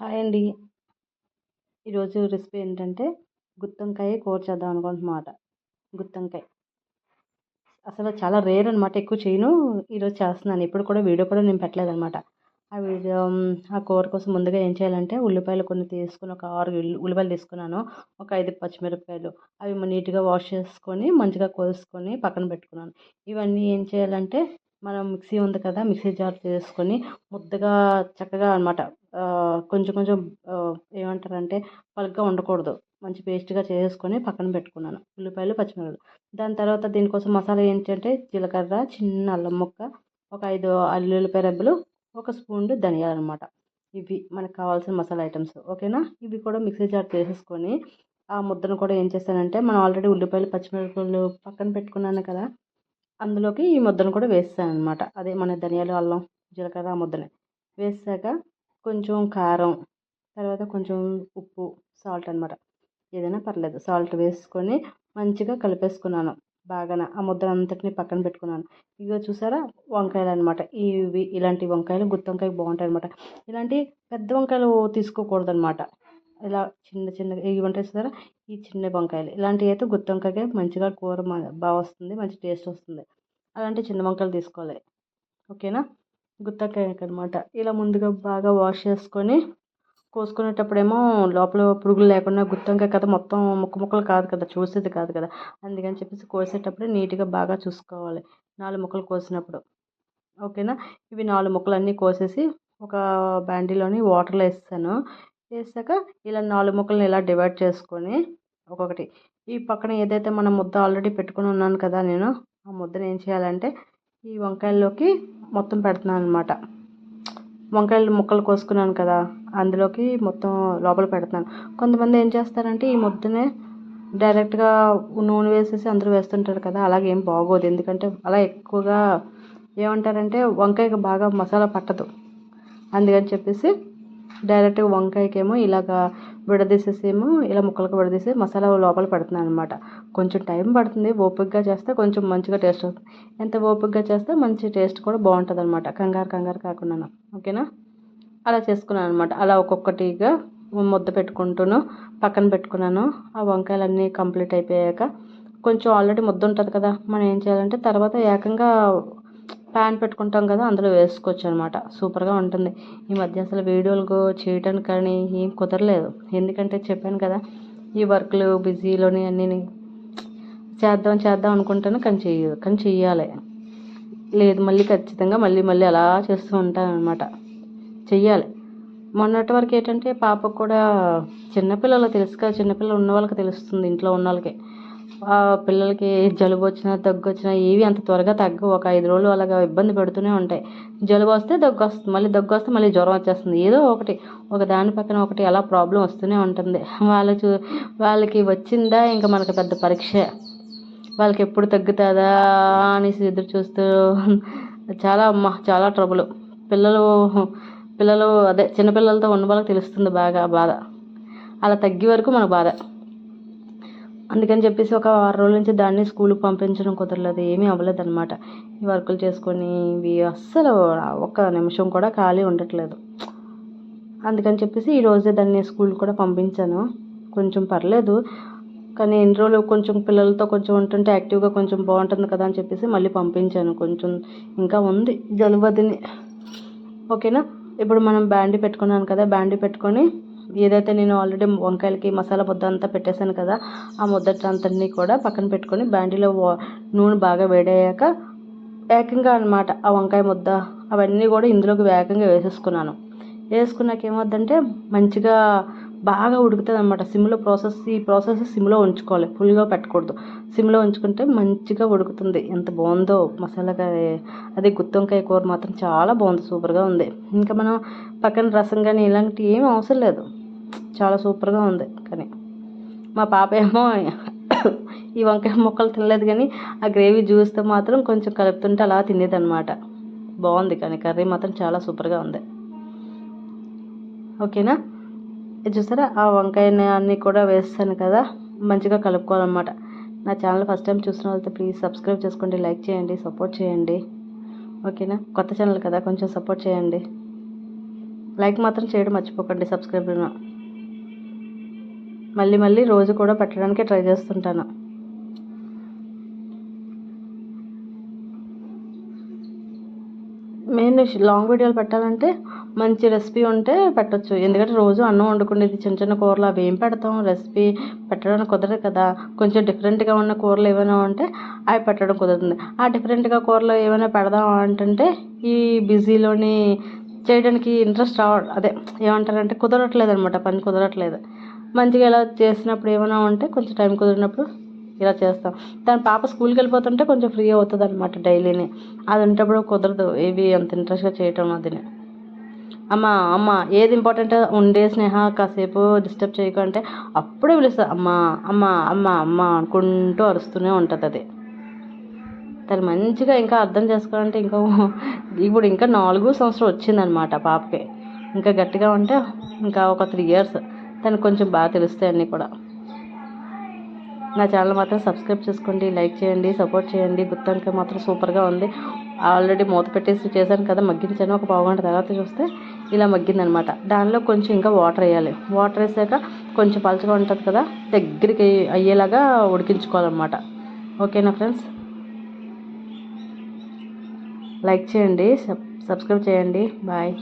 Hi అండి. ఈరోజు recipe ఏంటంటే గుత్తొంకాయ కూర చేద్దాం అనుకుంటున్నమాట. గుత్తొంకాయ. అసలు చాలా రేర్ అనమాట ఎక్కువ చేయను. ఈరోజు చేస్తున్నాను. ఇప్పుడు కూడా వీడియో కూడా నేను పెట్టలేదు అనమాట ఆ వీడియో ఆ కూర కోసం ముందుగా ఏం చేయాలంటే ఉల్లిపాయలు కొన్ని తీసుకుని ఒక ఆరు ఉల్లిపాయలు తీసుకున్నాను. ఒక ఐదు పచ్చిమిరపకాయలు. అవి నీట్గా వాష్ చేసుకొని మంచిగా కోసుకొని పక్కన పెట్టుకున్నాను. ఇవన్నీ ఏం చేయాలంటే మనం మిక్సీ ఉంది కదా మిక్సీ జార్ చేసుకొని ముద్దగా చక్కగా అనమాట కొంచెం కొంచెం ఏమంటారంటే పలుగ్గా ఉండకూడదు మంచి పేస్ట్గా చేసుకొని పక్కన పెట్టుకున్నాను. ఉల్లిపాయలు పచ్చిమిరపకాయలు. దాని తర్వాత దీనికోసం మసాలా ఏంటంటే జీలకర్ర చిన్న అల్లం ముక్క ఒక ఐదు అల్లుల్లిపాయ రెబ్బలు ఒక స్పూన్ ధనియాలు అనమాట ఇవి మనకు కావాల్సిన మసాలా ఐటమ్స్. ఓకేనా? ఇవి కూడా మిక్సీ జార్ చేసేసుకొని ఆ ముద్దను కూడా ఏం చేశానంటే మనం ఆల్రెడీ ఉల్లిపాయలు పచ్చిమిరపకాయలు పక్కన పెట్టుకున్నాను కదా అందులోకి ఈ ముద్దను కూడా వేస్తాను అనమాట అదే మన ధనియాలు అల్లం జీలకర్ర ముద్దని. వేసాక కొంచెం కారం తర్వాత కొంచెం ఉప్పు సాల్ట్ అనమాట ఏదైనా పర్లేదు సాల్ట్ వేసుకొని మంచిగా కలిపేసుకున్నాను. బాగా ఆ ముద్ద అంతటిని పక్కన పెట్టుకున్నాను. ఇగో చూసారా వంకాయలు అనమాట ఇవి ఇలాంటి వంకాయలు గుత్తి వంకాయ బాగుంటాయి అనమాట ఇలాంటి పెద్ద వంకాయలు తీసుకోకూడదు అనమాట ఇలా చిన్న చిన్నగా ఇవి ఉంటాయి చూసారా ఈ చిన్న వంకాయలు. ఇలాంటివి అయితే గుత్తి వంకాయకే మంచిగా కూర బాగా వస్తుంది మంచి టేస్ట్ వస్తుంది. అలాంటి చిన్న వంకాయలు తీసుకోవాలి. ఓకేనా? గుత్తకాయకి అనమాట ఇలా ముందుగా బాగా వాష్ చేసుకొని కోసుకునేటప్పుడేమో లోపల పురుగులు లేకుండా గుత్తంకాయ కదా మొత్తం ముక్క ముక్కలు కాదు కదా చూసేది కాదు కదా. అందుకని చెప్పేసి కోసేటప్పుడు నీట్గా బాగా చూసుకోవాలి. నాలుగు ముక్కలు కోసినప్పుడు. ఓకేనా? ఇవి నాలుగు ముక్కలు అన్నీ కోసేసి ఒక బ్యాండీలోని వాటర్లో వేస్తాను. వేసాక ఇలా నాలుగు ముక్కలను ఇలా డివైడ్ చేసుకొని ఒక్కొక్కటి. ఈ పక్కన ఏదైతే మనం ముద్ద ఆల్రెడీ పెట్టుకుని ఉన్నాను కదా నేను ఆ ముద్దను ఏం చేయాలంటే ఈ వంకాయల్లోకి మొత్తం పెడుతున్నాను అనమాట వంకాయలు ముక్కలు కోసుకున్నాను కదా అందులోకి మొత్తం లోపల పెడుతున్నాను. కొంతమంది ఏం చేస్తారంటే ఈ ముద్దనే డైరెక్ట్గా నూనె వేసేసి అందరూ వేస్తుంటారు కదా అలాగే ఏం బాగోదు. ఎందుకంటే అలా ఎక్కువగా ఏమంటారంటే వంకాయకి బాగా మసాలా పట్టదు. అందుకని చెప్పేసి డైరెక్ట్గా వంకాయకేమో ఇలాగా విడదీసేసేమో ఇలా ముక్కలకు విడదీసి మసాలా లోపల పెడుతున్నాను అనమాట కొంచెం టైం పడుతుంది ఓపికగా చేస్తే కొంచెం మంచిగా టేస్ట్ వస్తుంది ఎంత ఓపికగా చేస్తే మంచి టేస్ట్ కూడా బాగుంటుంది అనమాట కంగారు కంగారు కాకుండా ఓకేనా? అలా చేసుకున్నాను అనమాట అలా ఒక్కొక్కటిగా ముద్ద పెట్టుకుంటూను పక్కన పెట్టుకున్నాను. ఆ వంకాయలన్నీ కంప్లీట్ అయిపోయాక కొంచెం ఆల్రెడీ ముద్ద ఉంటుంది కదా మనం ఏం చేయాలంటే తర్వాత ఏకంగా ప్యాన్ పెట్టుకుంటాం కదా అందులో వేసుకోవచ్చు అనమాట సూపర్గా ఉంటుంది. ఈ మధ్య అసలు వీడియోలు చేయటానికి కానీ ఏం కుదరలేదు. ఎందుకంటే చెప్పాను కదా ఈ వర్క్లు బిజీలోని అన్నీ చేద్దాం చేద్దాం అనుకుంటాను కానీ చెయ్యదు. కానీ చెయ్యాలి. లేదు మళ్ళీ ఖచ్చితంగా మళ్ళీ మళ్ళీ అలా చేస్తూ ఉంటాను అనమాట చెయ్యాలి. మొన్నటి వరకు ఏంటంటే పాపకు కూడా చిన్నపిల్లలు తెలుసు కదా చిన్నపిల్లలు ఉన్న వాళ్ళకి తెలుస్తుంది ఇంట్లో ఉన్న వాళ్ళకి. పిల్లలకి జలుబు వచ్చినా దగ్గు వచ్చినా ఏవి అంత త్వరగా తగ్గవు. ఒక ఐదు రోజులు అలాగా ఇబ్బంది పెడుతూనే ఉంటాయి. జలుబు వస్తే దగ్గు వస్తుంది మళ్ళీ దగ్గు వస్తే మళ్ళీ జ్వరం వచ్చేస్తుంది. ఏదో ఒకటి ఒక దాని పక్కన ఒకటి అలా ప్రాబ్లం వస్తూనే ఉంటుంది. వాళ్ళ చూ వాళ్ళకి వచ్చిందా ఇంకా మనకు పెద్ద పరీక్ష. వాళ్ళకి ఎప్పుడు తగ్గుతుందా అనేసి ఎదురు చూస్తూ చాలా అమ్మ చాలా ట్రబుల్ పిల్లలు పిల్లలు అదే చిన్నపిల్లలతో ఉన్న వాళ్ళకి తెలుస్తుంది బాగా బాధ. అలా తగ్గే వరకు మనకు బాధ. అందుకని చెప్పేసి ఒక వారం రోజుల నుంచి దాన్ని స్కూల్కి పంపించడం కుదరలేదు. ఏమీ అవ్వలేదు అనమాట ఈ వర్కులు చేసుకొని ఇవి అస్సలు ఒక్క నిమిషం కూడా ఖాళీ ఉండట్లేదు. అందుకని చెప్పేసి ఈరోజే దాన్ని స్కూల్ కూడా పంపించాను. కొంచెం పర్లేదు. కానీ ఎన్ని రోజులు కొంచెం పిల్లలతో కొంచెం ఉంటుంటే యాక్టివ్గా కొంచెం బాగుంటుంది కదా అని చెప్పేసి మళ్ళీ పంపించాను కొంచెం ఇంకా ఉంది జలుబదిని ఓకేనా? ఇప్పుడు మనం బ్యాండీ పెట్టుకున్నాను కదా బ్యాండీ పెట్టుకొని ఏదైతే నేను ఆల్రెడీ వంకాయలకి మసాలా ముద్ద అంతా పెట్టేశాను కదా ఆ ముద్ద కూడా పక్కన పెట్టుకొని బ్యాండీలో నూనె బాగా వేడయ్యాక ఏకంగా అనమాట ఆ వంకాయ ముద్ద అవన్నీ కూడా ఇందులోకి వేగంగా వేసేసుకున్నాను. వేసుకున్నాక ఏమవుద్దంటే మంచిగా బాగా ఉడుకుతుంది అనమాట సిమ్లో ప్రాసెస్ ఈ ప్రాసెస్ సిమ్లో ఉంచుకోవాలి. ఫుల్గా పెట్టకూడదు. సిమ్లో ఉంచుకుంటే మంచిగా ఉడుకుతుంది. ఎంత బాగుందో మసాలాగా అదే గుత్తొంకాయ కూర మాత్రం చాలా బాగుంది. సూపర్గా ఉంది. ఇంకా మనం పక్కన రసం కానీ ఇలాంటివి ఏం అవసరం లేదు. చాలా సూపర్గా ఉంది. కానీ మా పాప ఏమో ఈ వంకాయ ముక్కలు తినలేదు కానీ ఆ గ్రేవీ జ్యూస్తో మాత్రం కొంచెం కలుపుతుంటే అలా తినేదన్నమాట. బాగుంది కానీ కర్రీ మాత్రం చాలా సూపర్గా ఉంది. ఓకేనా? చూసారా? ఆ వంకాయని అన్నీ కూడా వేస్తాను కదా. మంచిగా కలుపుకోవాలన్నమాట. నా ఛానల్ ఫస్ట్ టైం చూసిన వాళ్ళతో ప్లీజ్ సబ్స్క్రైబ్ చేసుకోండి లైక్ చేయండి సపోర్ట్ చేయండి. ఓకేనా? కొత్త ఛానల్ కదా కొంచెం సపోర్ట్ చేయండి. లైక్ మాత్రం చేయడం మర్చిపోకండి సబ్స్క్రైబ్ మళ్ళీ మళ్ళీ రోజు కూడా పెట్టడానికి ట్రై చేస్తుంటాను. నేను లాంగ్ వీడియోలు పెట్టాలంటే మంచి రెసిపీ ఉంటే పెట్టచ్చు. ఎందుకంటే రోజు అన్నం వండుకునేది చిన్న చిన్న కూరలు అవి ఏం పెడతాం? రెసిపీ పెట్టడానికి కుదరదు కదా. కొంచెం డిఫరెంట్గా ఉన్న కూరలు ఏమైనా ఉంటే అవి పెట్టడం కుదురుతుంది ఆ డిఫరెంట్గా కూరలు ఏమైనా పెడదాం అంటుంటే ఈ బిజీలోని చేయడానికి ఇంట్రెస్ట్ రావ అదే ఏమంటారంటే కుదరట్లేదు అనమాట పని కుదరట్లేదు. మంచిగా ఇలా చేసినప్పుడు ఏమైనా ఉంటే కొంచెం టైం కుదిరినప్పుడు ఇలా చేస్తాం. తన పాప స్కూల్కి వెళ్ళిపోతుంటే కొంచెం ఫ్రీ అవుతుంది అనమాట డైలీని. అది ఉంటప్పుడు కుదరదు. ఏవి అంత ఇంట్రెస్ట్గా చేయటం అదిని అమ్మ అమ్మ ఏది ఇంపార్టెంట్? ఉండే స్నేహ కాసేపు డిస్టర్బ్ చేయకంటే అప్పుడే పిలుస్తుంది అమ్మ అమ్మ అమ్మ అమ్మ అనుకుంటూ అరుస్తూనే ఉంటుంది అది. తను మంచిగా ఇంకా అర్థం చేసుకోవాలంటే ఇంకా ఇప్పుడు ఇంకా నాలుగు సంవత్సరం వచ్చిందనమాట పాపకి. ఇంకా గట్టిగా ఉంటే ఇంకా ఒక త్రీ ఇయర్స్ తనకు కొంచెం బాగా తెలుస్తాయి అన్నీ కూడా. నా ఛానల్ మాత్రం సబ్స్క్రైబ్ చేసుకోండి లైక్ చేయండి సపోర్ట్ చేయండి. గుత్తంకాయ మాత్రం సూపర్గా ఉంది. ఆల్రెడీ మూత పెట్టేసి చేశాను కదా మగ్గించాను. ఒక పావుగంట తర్వాత చూస్తే ఇలా మగ్గిందనమాట. దానిలో కొంచెం ఇంకా వాటర్ వేయాలి. వాటర్ వేసాక కొంచెం పలచగా ఉంటుంది కదా దగ్గరికి అయ్యేలాగా ఉడికించుకోవాలన్నమాట. ఓకేనా ఫ్రెండ్స్? లైక్ చేయండి సబ్స్క్రైబ్ చేయండి. బాయ్.